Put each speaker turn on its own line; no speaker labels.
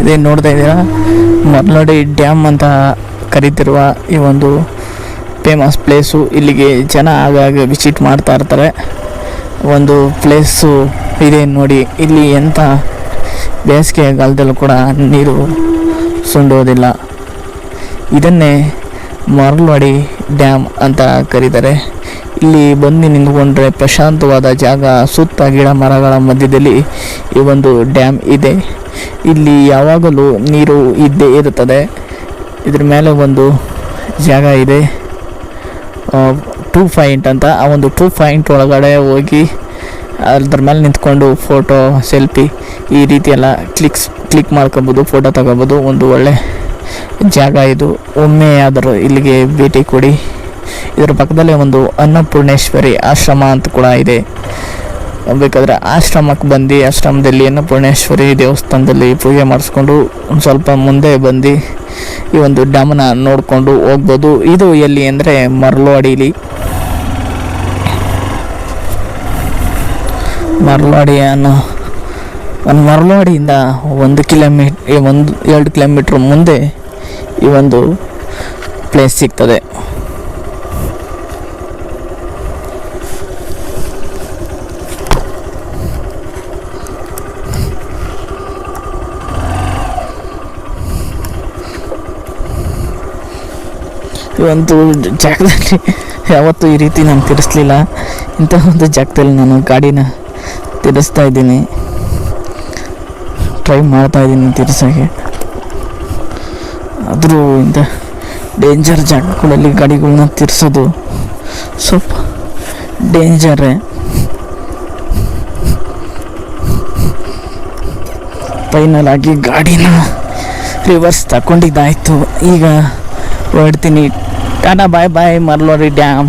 ಇದೇ ನೋಡ್ತಾ ಇದ್ದೀರಾ? ಮರ್ಲಡಿ ಡ್ಯಾಮ್ ಅಂತ ಕರೀತಿರುವ ಈ ಒಂದು ಫೇಮಸ್ ಪ್ಲೇಸು ಇಲ್ಲಿಗೆ ಜನ ಆಗಾಗ ವಿಸಿಟ್ ಮಾಡ್ತಾ ಇರ್ತಾರೆ. ಒಂದು ಪ್ಲೇಸು ಇದೆ ನೋಡಿ, ಇಲ್ಲಿ ಎಂಥ ಬೇಸಿಗೆಗಾಲದಲ್ಲೂ ಕೂಡ ನೀರು ಸುಂಡೋದಿಲ್ಲ. ಇದನ್ನೇ ಮರಳ್ವಾಡಿ ಡ್ಯಾಮ್ ಅಂತ ಕರೀತಾರೆ. ಇಲ್ಲಿ ಬಂದು ನಿಂತ್ಕೊಂಡ್ರೆ ಪ್ರಶಾಂತವಾದ ಜಾಗ, ಸುತ್ತ ಗಿಡ ಮರಗಳ ಮಧ್ಯದಲ್ಲಿ ಈ ಒಂದು ಡ್ಯಾಮ್ ಇದೆ. ಇಲ್ಲಿ ಯಾವಾಗಲೂ ನೀರು ಇದ್ದೇ ಇರುತ್ತದೆ. ಇದ್ರ ಮೇಲೆ ಒಂದು ಜಾಗ ಇದೆ. ಟೂ ಪಾಯಿಂಟ್ ಅಂತ, ಆ ಒಂದು ಟೂ ಪಾಯಿಂಟ್ ಒಳಗಡೆ ಹೋಗಿ ಅದ್ರ ಮೇಲೆ ನಿಂತ್ಕೊಂಡು ಫೋಟೋ ಸೆಲ್ಫಿ ಈ ರೀತಿ ಎಲ್ಲ ಕ್ಲಿಕ್ಸ್ ಕ್ಲಿಕ್ ಮಾಡ್ಕೊಬೋದು ಫೋಟೋ ತಗೋಬೋದು. ಒಂದು ಒಳ್ಳೆ ಜಾಗ ಇದು. ಒಮ್ಮೆ ಆದರೂ ಇಲ್ಲಿಗೆ ಭೇಟಿ ಕೊಡಿ. ಇದರ ಪಕ್ಕದಲ್ಲೇ ಒಂದು ಅನ್ನಪೂರ್ಣೇಶ್ವರಿ ಆಶ್ರಮ ಅಂತ ಕೂಡ ಇದೆ. ಬೇಕಾದರೆ ಆಶ್ರಮಕ್ಕೆ ಬಂದು ಆಶ್ರಮದಲ್ಲಿ ಅನ್ನಪೂರ್ಣೇಶ್ವರಿ ದೇವಸ್ಥಾನದಲ್ಲಿ ಪೂಜೆ ಮಾಡಿಸ್ಕೊಂಡು ಒಂದು ಸ್ವಲ್ಪ ಮುಂದೆ ಬಂದು ಈ ಒಂದು ಡ್ಯಾಮನ್ನ ನೋಡಿಕೊಂಡು ಹೋಗ್ಬೋದು. ಇದು ಎಲ್ಲಿ ಅಂದರೆ ಮರಳವಾಡಿಲಿ ಮರಳವಾಡಿ ಅನ್ನೋ ಒಂದು ಮರಳವಾಡಿಯಿಂದ ಒಂದು ಕಿಲೋಮೀಟ್ ಒಂದು ಎರಡು ಕಿಲೋಮೀಟ್ರ್ ಮುಂದೆ ಈ ಒಂದು ಪ್ಲೇಸ್ ಸಿಗ್ತದೆ. ಒಂದು ಜಾಗದಲ್ಲಿ ಯಾವತ್ತೂ ಈ ರೀತಿ ನಾನು ತಿರ್ಸ್ಲಿಲ್ಲ. ಇಂಥ ಒಂದು ಜಾಗದಲ್ಲಿ ನಾನು ಗಾಡಿನ ತಿರ್ಸ್ತಾ ಇದ್ದೀನಿ. ಟ್ರೈ ಮಾಡ್ತಾ ಇದ್ದೀನಿ ತಿರ್ಸೋಕ್ಕೆ ಆದರೂ ಇಂಥ ಡೇಂಜರ್ ಜಾಗಗಳಲ್ಲಿ ಗಾಡಿಗಳನ್ನ ತಿರ್ಸೋದು ಸ್ವಲ್ಪ ಡೇಂಜರೇ ಫೈನಲ್ ಆಗಿ ಗಾಡಿನ ರಿವರ್ಸ್ ತಗೊಂಡಿದ್ದಾಯ್ತು. ಈಗ ಹೊರಡ್ತೀನಿ. Cả đã bye bye Marlori Dam.